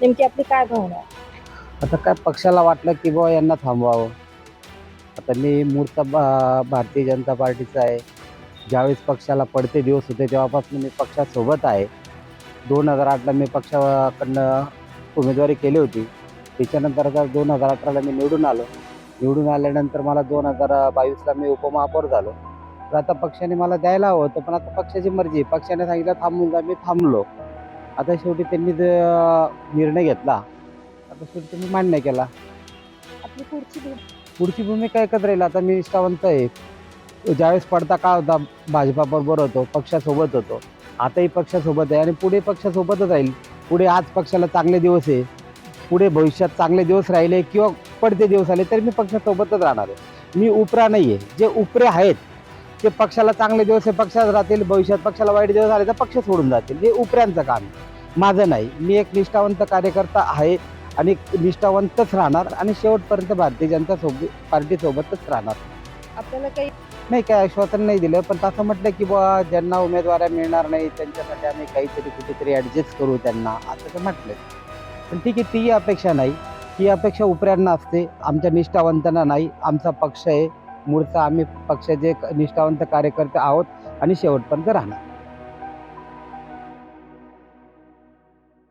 नेमकी आपली काय भावना आहे? आता काय पक्षाला वाटलं की बुवा यांना थांबवावं. आता मी मूर्त भा- भारतीय जनता पार्टीचा आहे. ज्यावेळेस पक्षाला पडते दिवस होते तेव्हापासून मी पक्षासोबत आहे. दोन हजार आठला मी पक्षाकडनं उमेदवारी केली होती. त्याच्यानंतर आता दोन हजार अठराला मी निवडून आलो. निवडून आल्यानंतर मला दोन हजार बावीसला मी उपमहापौर झालो. तर आता पक्षाने मला द्यायला हवं होतं पण आता पक्षाची मर्जी. पक्षाने सांगितलं थांबून जा मी थांबलो. आता शेवटी त्यांनी निर्णय घेतला आता शेवटी मी मान्य केला. आपली पुढची भूमिका पुढची भूमिका एकच राहील आता मी निष्ठावंत आहे. ज्यावेळेस पडता का होता भाजपाबरोबर होतो पक्षासोबत होतो. आताही पक्षासोबत आहे आणि पुढे पक्षासोबतच राहील. पुढे आज पक्षाला चांगले दिवस आहे. पुढे भविष्यात चांगले दिवस राहिले किंवा पडते दिवस आले तरी मी पक्षासोबतच राहणार आहे. मी उपरा नाही आहे जे उपरे आहेत ते पक्षाला चांगले दिवस आहे पक्षात राहतील भविष्यात पक्षाला वाईट दिवस आले तर पक्ष सोडून जातील. हे उपऱ्यांचं काम आहे. माझं नाही. मी एक निष्ठावंत कार्यकर्ता आहे आणि निष्ठावंतच राहणार आणि शेवटपर्यंत भारतीय जनता सोबत पार्टीसोबतच राहणार. आपल्याला काही नाही काय आश्वासन नाही दिलं पण तसं म्हटलं की बुवा ज्यांना उमेदवाऱ्या मिळणार नाही त्यांच्यासाठी आम्ही काहीतरी कुठेतरी ॲडजस्ट करू त्यांना असं ते म्हटलं. पण ठीक आहे ती अपेक्षा नाही. ही अपेक्षा उपऱ्यांना असते. आमच्या निष्ठावंतांना नाही. आमचा पक्ष आहे. मूळचा आम्ही पक्षाचे निष्ठावंत कार्यकर्ते आहोत आणि शेवटपर्यंत राहणार.